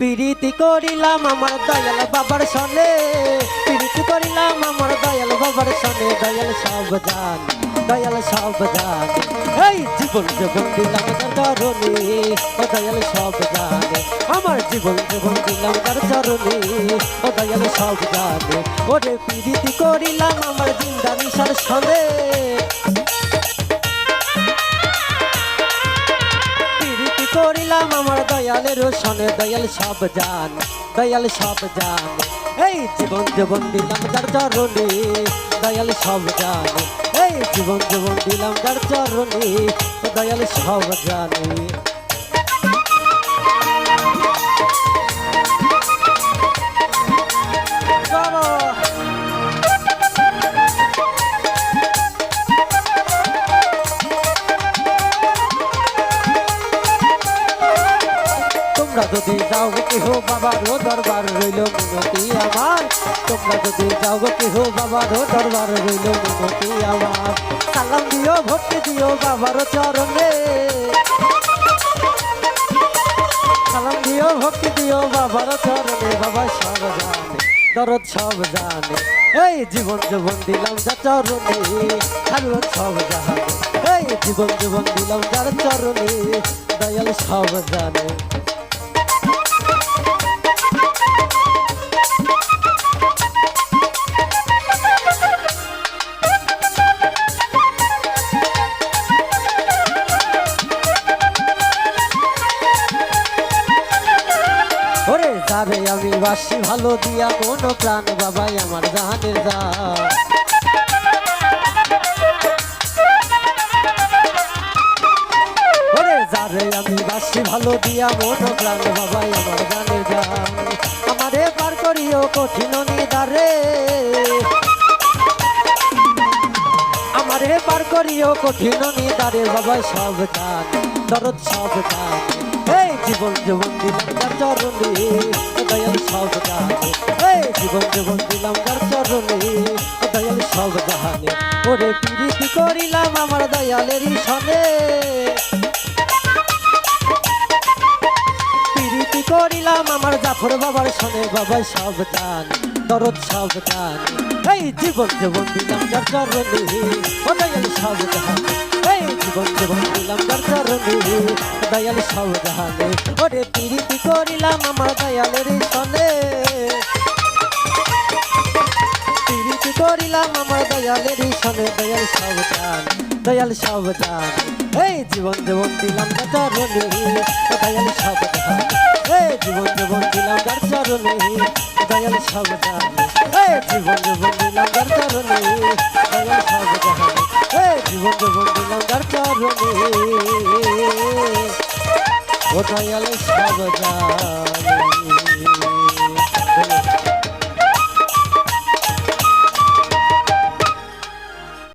পিরিতি করিলাম আমার দয়াল বাবার সনে। পিরিতি করিলাম আমার দয়াল বাবার সনে। দয়াল সব জান দয়াল সব জান এই জীবন জীবন দিলাম তার চরণে, ও দয়াল সব জানে আমার জীবন জীবন দিলাম তার চরণে, ও দয়াল সব জানে ওরে পিরিতি করিলাম আমার জিন্দানি সার সনে। দয়ালের সনে দয়াল সব জান, দয়াল সব জান। এই জীবন জীবন দিলাম যার চরণে, দয়াল সব জান। এই জীবন জীবন দিলাম যার চরণে, দয়াল সব জানে। তোমরা যদি যাও কেহ বাবার ও দরবার, রইল মিনতি আমার তোমরা যদি যাও কেহ বাবার ও দরবার, রইল মিনতি আমার সালাম দিও, ভক্তি দিও বাবার চরণে। সালাম দিও, ভক্তি দিও বাবার চরণে, বাবা সব জানে, দরদ সব জানে। এই জীবন জীবন দিলাম যা চরণে খালুত সব জানে। এই জীবন জীবন দিলাম যার চরণে, দয়াল সব জানে। ওরে আমি বাসি ভালো দিয়া কোন প্রাণ বাবাই আমার জাহানের যা যারে আমি বাসি ভালো দিয়া মন প্রাণ বাবাই আমার জানের যা আমারে পার করিও কঠিন করিও কঠিন নিদারে বাবা সব জান, দরদ সব জান। এই জীবন জীবন দিলাম তার চরণে দয়াল সব জানে। এই জীবন জীবন দিলাম তার চরণে দয়াল সব জানে। ওরে পিরিতি করিলাম আমার দয়ালেরই সনে। করিলাম আমার জাফর বাবার সনে বাবা সব জান, দরদ সব জান। এই জীবন জীবন দিলাম যার চরণে ও দয়াল সব জান এই জীবন জীবন দিলাম যার চরণে দয়াল সব জানে ওরে প্রীতি করিলাম আমার দয়ালের প্রীতি করিলাম আমার দয়ালের সনে, দয়াল সব জান। দয়াল সব জান এই জীবন জীবন দিলাম চরণে দয়াল সব জান এই জীবন জীবন দিলাম চরণে দয়াল সব জান এই জীবন জীবন দিলাম চরণে দয়াল সব জান এই জীবন জীবন দিলাম চরণে ও দয়াল সব জান